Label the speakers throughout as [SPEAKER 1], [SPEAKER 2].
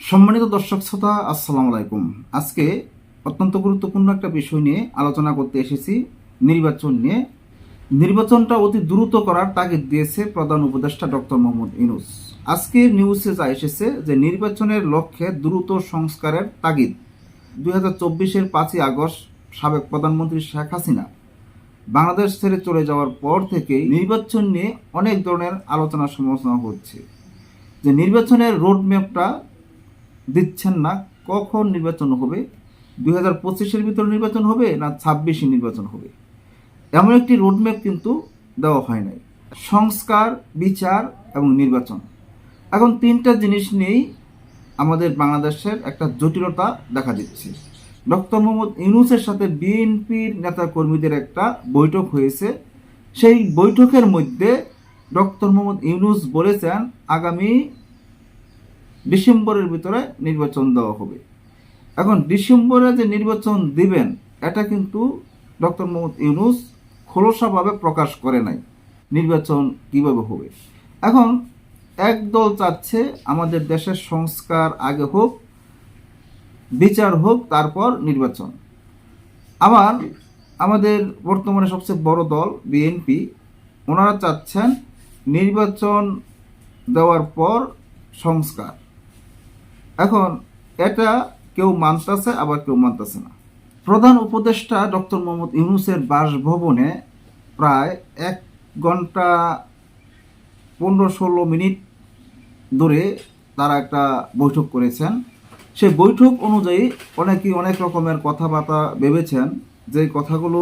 [SPEAKER 1] সম্মানিত দর্শক শ্রোতা, আসসালামু আলাইকুম। আজকে অত্যন্ত গুরুত্বপূর্ণ একটা বিষয় নিয়ে আলোচনা করতে এসেছি, নির্বাচন নিয়ে। নির্বাচনটা অতি দ্রুত করার তাগিদ দিয়েছে প্রধান উপদেষ্টা ডক্টর মোহাম্মদ ইনুস আজকে নিউজে যা এসেছে যে নির্বাচনের লক্ষ্যে দ্রুত সংস্কারের তাগিদ। দুই হাজার চব্বিশের পাঁচই আগস্ট সাবেক প্রধানমন্ত্রী শেখ হাসিনা বাংলাদেশ ছেড়ে চলে যাওয়ার পর থেকেই নির্বাচন নিয়ে অনেক ধরনের আলোচনা সমালোচনা হচ্ছে। যে নির্বাচনের রোড ম্যাপটা দিচ্ছেন না, কখন নির্বাচন হবে? দুই হাজার পঁচিশের ভিতরে নির্বাচন হবে না ছাব্বিশে নির্বাচন হবে? এমন একটি রোডম্যাপ কিন্তু দেওয়া হয় নাই। সংস্কার, বিচার এবং নির্বাচন। এখন তিনটা জিনিস নিয়েই আমাদের বাংলাদেশের একটা জটিলতা দেখা দিচ্ছে। ডক্টর মোহাম্মদ ইউনুসের সাথে বিএনপির নেতা কর্মীদের একটা বৈঠক হয়েছে। সেই বৈঠকের মধ্যে ডক্টর মোহাম্মদ ইউনুস বলেছেন, আগামী ডিসেম্বরের ভিতরে নির্বাচন দেওয়া হবে। এখন ডিসেম্বরে যে নির্বাচন দিবেন, এটা কিন্তু ডক্টর মোহাম্মদ ইউনুস খোলসাভাবে প্রকাশ করে নাই নির্বাচন কীভাবে হবে। এখন এক দল চাচ্ছে আমাদের দেশের সংস্কার আগে হোক, বিচার হোক, তারপর নির্বাচন। আবার আমাদের বর্তমানে সবচেয়ে বড় দল বিএনপি, ওনারা চাচ্ছেন নির্বাচন দেওয়ার পর সংস্কার। এখন এটা কেউ মানতেছে, আবার কেউ মানতেছে না। প্রধান উপদেষ্টা ডক্টর মোহাম্মদ ইউনুসের বাসভবনে প্রায় এক ঘণ্টা পনেরো ষোলো মিনিট ধরে তারা একটা বৈঠক করেছেন। সেই বৈঠক অনুযায়ী অনেকেই অনেক রকমের কথাবার্তা ভেবেছেন, যে কথাগুলো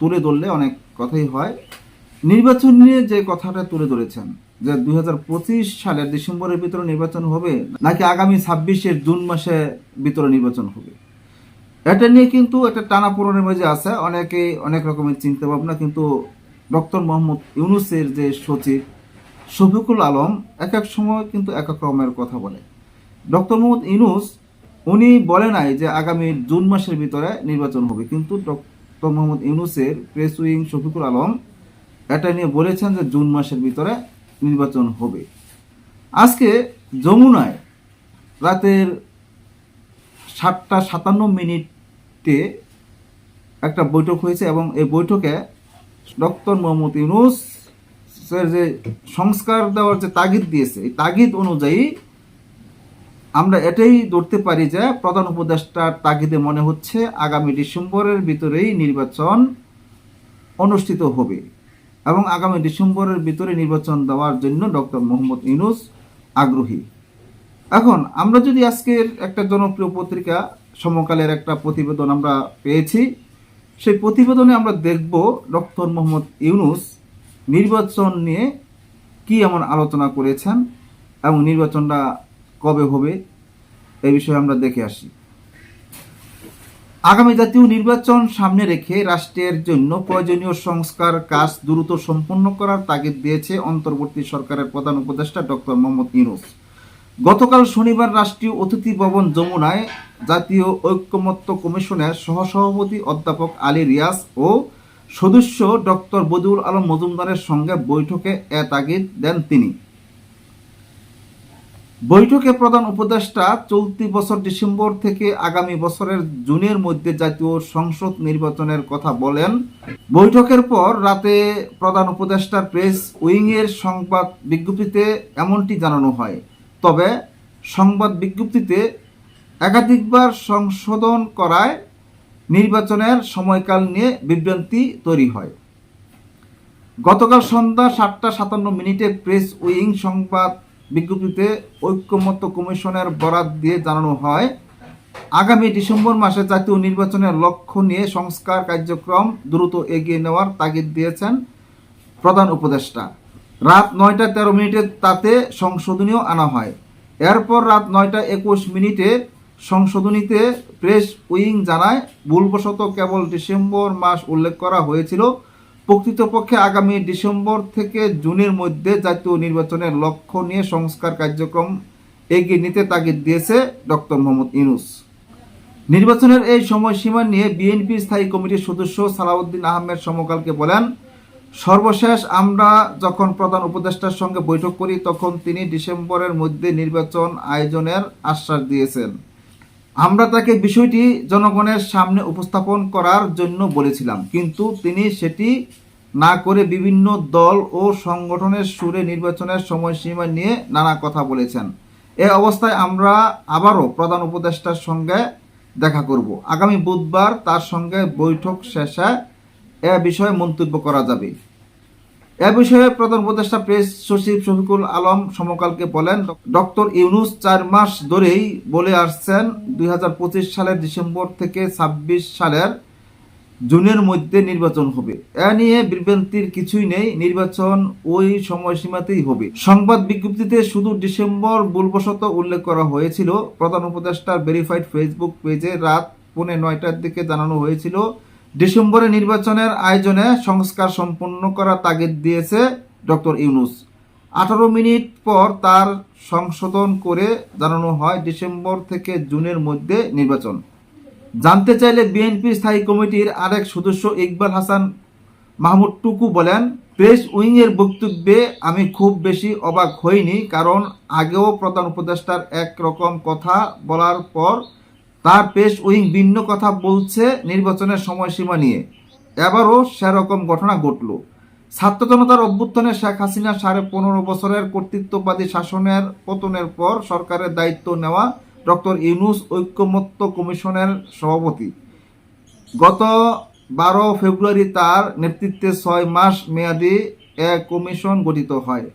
[SPEAKER 1] তুলে ধরলে অনেক কথাই হয়। নির্বাচন নিয়ে যে কথাটা তুলে ধরেছেন যে দু হাজার পঁচিশ সালের ডিসেম্বরের ভিতরে নির্বাচন হবে, নাকি আগামী ছাব্বিশের জুন মাসে ভিতরে নির্বাচন হবে? এটা নিয়ে কিন্তু একটা টানা পূরণের মাঝে আছে। অনেকে অনেক রকমের চিন্তা ভাবনা, কিন্তু ডক্টর মোহাম্মদ ইউনুসের যে সচিব শফিকুল আলম এক এক সময় কিন্তু এক এক রকমের কথা বলে। ডক্টর মোহাম্মদ ইউনুস, উনি বলে নাই যে আগামী জুন মাসের ভিতরে নির্বাচন হবে, কিন্তু ডক্টর মোহাম্মদ ইউনুসের প্রেস উইং শফিকুল আলম এটা নিয়ে বলেছেন যে জুন মাসের ভিতরে নির্বাচন হবে। আজকে যমুনায় রাতের সাতটা সাতান্ন মিনিটে একটা বৈঠক হয়েছে এবং এই বৈঠকে ডক্টর মোহাম্মদ ইউনুস যে সংস্কার দেওয়ার যে তাগিদ দিয়েছে, এই তাগিদ অনুযায়ী আমরা এটাই ধরতে পারি যে প্রধান উপদেষ্টার তাগিদে মনে হচ্ছে আগামী ডিসেম্বরের ভিতরেই নির্বাচন অনুষ্ঠিত হবে। এবং আগামী ডিসেম্বরের ভিতরে নির্বাচন দেওয়ার জন্য ডক্টর মোহাম্মদ ইউনুস আগ্রহী। এখন আমরা যদি আজকের একটা জনপ্রিয় পত্রিকা, সমকালের একটা প্রতিবেদন আমরা পেয়েছি, সেই প্রতিবেদনে আমরা দেখব ডক্টর মোহাম্মদ ইউনুস নির্বাচন নিয়ে কি এমন আলোচনা করেছেন এবং নির্বাচনটা কবে হবে এই বিষয়ে আমরা দেখে আসি। আগামী জাতীয় নির্বাচন সামনে রেখে রাষ্ট্রের জন্য প্রয়োজনীয় সংস্কার কাজ দ্রুত সম্পন্ন করার তাগিদ দিয়েছে অন্তর্বর্তী সরকারের প্রধান উপদেষ্টা ডক্টর মোহাম্মদ ইউনুস। গতকাল শনিবার রাষ্ট্রীয় অতিথি ভবন যমুনায় জাতীয় ঐক্যমত্য কমিশনের সহসভাপতি অধ্যাপক আলী রিয়াজ ও সদস্য ডক্টর বদিউল আলম মজুমদারের সঙ্গে বৈঠকে এ তাগিদ দেন তিনি। বৈঠকে প্রধান উপদেষ্টা চলতি বছর ডিসেম্বর থেকে আগামী বছরের জুনের মধ্যে জাতীয় সংসদ নির্বাচনের কথা বলেন। বৈঠকের পর রাতে প্রধান উপদেষ্টার প্রেস উইংয়ের সংবাদ বিজ্ঞপ্তিতে এমনটি জানানো হয়। তবে সংবাদ বিজ্ঞপ্তিতে একাধিকবার সংশোধন করায় নির্বাচনের সময়কাল নিয়ে বিভ্রান্তি তৈরি হয়। গতকাল সন্ধ্যা সাতটা সাতান্ন মিনিটে প্রেস উইং সংবাদ বিজ্ঞপ্তিতে ঐক্যমত্য কমিশনের বরাত দিয়ে জানানো হয়, আগামী ডিসেম্বর মাসে জাতীয় নির্বাচনের লক্ষ্য নিয়ে সংস্কার কার্যক্রম দ্রুত এগিয়ে নেওয়ার তাগিদ দিয়েছেন প্রধান উপদেষ্টা। রাত নয়টা তেরো মিনিটে তাতে সংশোধনীও আনা হয়। এরপর রাত নয়টা একুশ মিনিটে সংশোধনীতে প্রেস উইং জানায়, ভুলবশত কেবল ডিসেম্বর মাস উল্লেখ করা হয়েছিল প্রকৃতপক্ষে আগামী ডিসেম্বর থেকে জুনের মধ্যে জাতীয় নির্বাচনের লক্ষ্য নিয়ে সংস্কার কার্যক্রম এগিয়ে নিতে তাগিদ দিয়েছে ডক্টর মোহাম্মদ ইউনুস। নির্বাচনের এই সময়সীমা নিয়ে বিএনপি স্থায়ী কমিটির সদস্য সালাউদ্দিন আহমেদ সমকালকে বলেন, সর্বশেষ আমরা যখন প্রধান উপদেষ্টার সঙ্গে বৈঠক করি, তখন তিনি ডিসেম্বরের মধ্যে নির্বাচন আয়োজনের আশ্বাস দিয়েছেন। আমরা তাকে বিষয়টি জনগণের সামনে উপস্থাপন করার জন্য বলেছিলাম, কিন্তু তিনি সেটি না করে বিভিন্ন দল ও সংগঠনের সুরে নির্বাচনের সময়সীমা নিয়ে নানা কথা বলেছেন। এ অবস্থায় আমরা আবারও প্রধান উপদেষ্টার সঙ্গে দেখা করব। আগামী বুধবার তার সঙ্গে বৈঠক শেষে এ বিষয়ে মন্তব্য করা যাবে। এ বিষয়ে প্রধান উপদেষ্টা প্রেস সচিব শফিকুল আলম সমকালকে বলেন, ডক্টর ইউনুস চার মাস ধরেই বলে আসছেন, দুই হাজার পঁচিশ সালের ডিসেম্বর থেকে ছাব্বিশ সালের জুনের মধ্যে নির্বাচন হবে। এ নিয়ে বিভ্রান্তির কিছুই নেই, নির্বাচন ওই সময়সীমাতেই হবে। সংবাদ বিজ্ঞপ্তিতে শুধু ডিসেম্বর ভুলবশত উল্লেখ করা হয়েছিল। প্রধান উপদেষ্টার ভেরিফাইড ফেসবুক পেজে রাত পৌনে নয়টার দিকে জানানো হয়েছিল ডিসেম্বরে নির্বাচনের আয়োজনে সংস্কার সম্পন্ন করা তাগিদ দিয়েছে ডক্টর ইউনুস। আঠারো মিনিট পর তার সংশোধন করে জানানো হয় ডিসেম্বর থেকে জুনের মধ্যে নির্বাচন। জানতে চাইলে বিএনপি স্থায়ী কমিটির আরেক সদস্য ইকবাল হাসান মাহমুদ টুকু বলেন, প্রেস উইংয়ের বক্তব্যে আমি খুব বেশি অবাক হইনি কারণ আগেও প্রধান উপদেষ্টার এক রকম কথা বলার পর তার প্রেস উইং ভিন্ন কথা বলছে নির্বাচনের সময়সীমা নিয়ে। এবারও সেরকম ঘটনা ঘটল। ছাত্র জনতার অভ্যুত্থানে শেখ হাসিনা সাড়ে পনেরো বছরের কর্তৃত্ববাদী শাসনের পতনের পর সরকারের দায়িত্ব নেওয়া ডক্টর ইউনুস ঐক্যমত্য কমিশনের সভাপতি। গত বারো ফেব্রুয়ারি তার নেতৃত্বে ছয় মাস মেয়াদী এক কমিশন গঠিত হয়।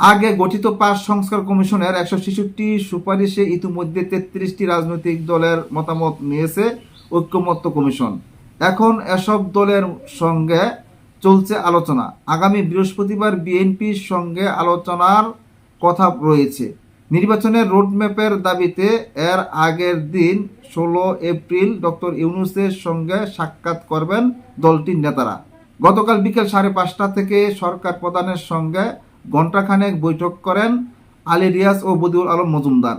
[SPEAKER 1] আগে গঠিত পাঁচ সংস্কার কমিশনের একশো ছেষট্টি সুপারিশে ইতিমধ্যে তেত্রিশটি রাজনৈতিক দলের মতামত নিয়েছে ঐক্যমত্য কমিশন। এখন এসব দলের সঙ্গে চলছে আলোচনা। আগামী বৃহস্পতিবার বিএনপির সঙ্গে আলোচনার কথা রয়েছে। নির্বাচনের রোডম্যাপের দাবিতে এর আগের দিন ষোলো এপ্রিল ডক্টর ইউনুসের সঙ্গে সাক্ষাৎ করবেন দলটির নেতারা। গতকাল বিকেল সাড়ে পাঁচটা থেকে সরকার প্রধানের সঙ্গে ঘণ্টাখানেক বৈঠক করেন আলী রিয়াজ ও বদিউল আলম মজুমদার।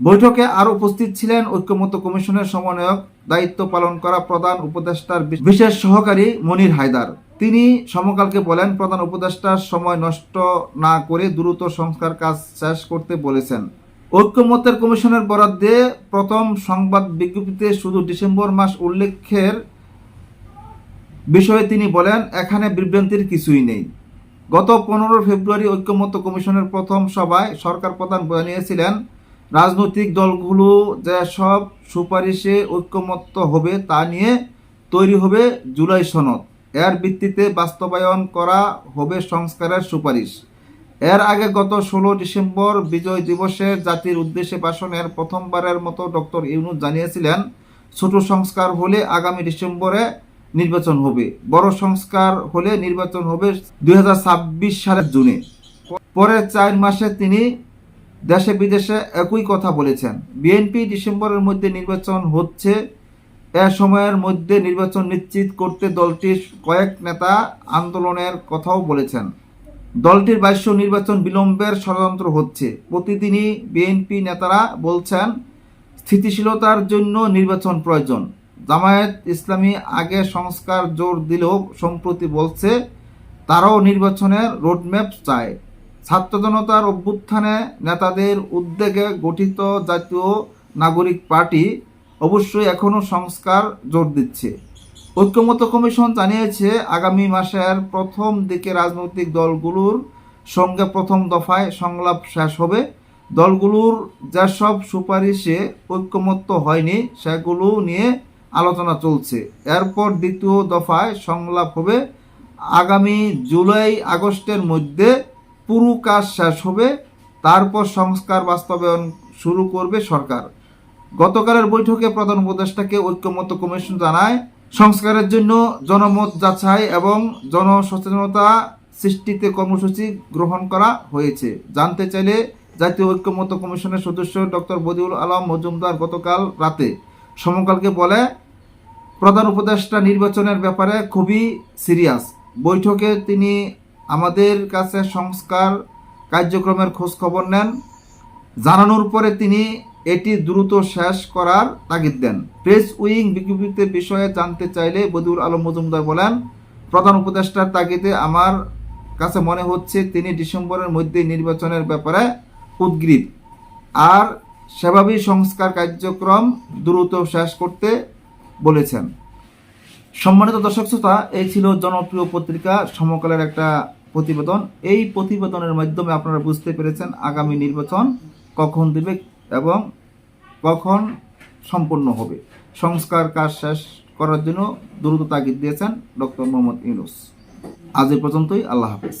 [SPEAKER 1] বৈঠকে আরও উপস্থিত ছিলেন ঐক্যমত্য কমিশনের সমন্বয়ক, দায়িত্ব পালন করা প্রধান উপদেষ্টার বিশেষ সহকারী মনির হায়দার। তিনি সমকালকে বলেন, প্রধান উপদেষ্টার সময় নষ্ট না করে দ্রুত সংস্কার কাজ শেষ করতে বলেছেন। ঐক্যমত্যের কমিশনের বরাদ্দে প্রথম সংবাদ বিজ্ঞপ্তিতে শুধু ডিসেম্বর মাস উল্লেখের বিষয়ে তিনি বলেন, এখানে বিভ্রান্তির কিছুই নেই। গত পনেরো ফেব্রুয়ারি ঐক্যমত্য কমিশনের প্রথম সভায় সরকার প্রধান জানিয়েছিলেন রাজনৈতিক দলগুলো যেসব সুপারিশে ঐক্যমত্য হবে তা নিয়ে তৈরি হবে জুলাই সনদ। এর ভিত্তিতে বাস্তবায়ন করা হবে সংস্কারের সুপারিশ। এর আগে গত ষোলো ডিসেম্বর বিজয় দিবসে জাতির উদ্দেশ্যে ভাষণের প্রথমবারের মতো ডক্টর ইউনুস জানিয়েছিলেন, ছোট সংস্কার হলে আগামী ডিসেম্বরে নির্বাচন হবে। বড় সংস্কার হলে নির্বাচন হবে দুই হাজার ছাব্বিশ সালের জুনে। পরের চার মাসে তিনি দেশে বিদেশে একই কথা বলেছেন। বিএনপি ডিসেম্বরের মধ্যে নির্বাচন হচ্ছে, এ সময়ের মধ্যে নির্বাচন নিশ্চিত করতে দলটির কয়েক নেতা আন্দোলনের কথাও বলেছেন। দলটির বাইশ্য নির্বাচন বিলম্বের ষড়যন্ত্র হচ্ছে। প্রতিদিনই বিএনপি নেতারা বলছেন, স্থিতিশীলতার জন্য নির্বাচন প্রয়োজন। জামায়াত ইসলামী আগে সংস্কার জোর দিলেও সম্প্রতি বলছে তারাও নির্বাচনের রোডম্যাপ চায়। ছাত্র জনতার অভ্যুত্থানে নেতাদের উদ্যোগে গঠিত জাতীয় নাগরিক পার্টি অবশ্যই এখনও সংস্কার জোর দিচ্ছে। ঐক্যমত্য কমিশন জানিয়েছে, আগামী মাসের প্রথম দিকে রাজনৈতিক দলগুলোর সঙ্গে প্রথম দফায় সংলাপ শেষ হবে। দলগুলোর যেসব সুপারিশে ঐক্যমত্য হয়নি, সেগুলো নিয়ে আলোচনা চলছে। এরপর দ্বিতীয় দফায় সংলাপ হবে। আগামী জুলাই আগস্টের মধ্যে পুরো কাজ শেষ হবে। তারপর সংস্কার বাস্তবায়ন শুরু করবে সরকার। গতকালের বৈঠকে প্রধান উপদেষ্টাকে ঐক্যমত্য কমিশন জানায়, সংস্কারের জন্য জনমত যাচাই এবং জনসচেতনতা সৃষ্টিতে কর্মসূচি গ্রহণ করা হয়েছে। জানতে চাইলে জাতীয় ঐক্যমত্য কমিশনের সদস্য ডক্টর বদিউল আলম মজুমদার গতকাল রাতে সমকালকে বলে প্রধান উপদেষ্টা নির্বাচনের ব্যাপারে খুবই সিরিয়াস। বৈঠকে তিনি আমাদের কাছে সংস্কার কার্যক্রমের খোঁজ খবর নেন। জানানোর পরে তিনি এটি দ্রুত শেষ করার তাগিদ দেন। প্রেস উইং বিজ্ঞপ্তিতে বিষয়ে জানতে চাইলে বদিউল আলম মজুমদার বলেন, প্রধান উপদেষ্টার তাগিদে আমার কাছে মনে হচ্ছে তিনি ডিসেম্বরের মধ্যে নির্বাচনের ব্যাপারে উদ্গ্রীব। আর সেভাবেই সংস্কার কার্যক্রম দ্রুত শেষ করতে বলেছেন। সম্মানিত দর্শক শ্রোতা, এই ছিল জনপ্রিয় পত্রিকা সমকালের একটা প্রতিবেদন। এই প্রতিবেদনের মাধ্যমে আপনারা বুঝতে পেরেছেন আগামী নির্বাচন কখন দেবে এবং কখন সম্পন্ন হবে। সংস্কার কাজ শেষ করার জন্য দ্রুত তাগিদ দিয়েছেন ডক্টর মোহাম্মদ ইউনুস। আজ এ পর্যন্তই, আল্লাহ হাফেজ।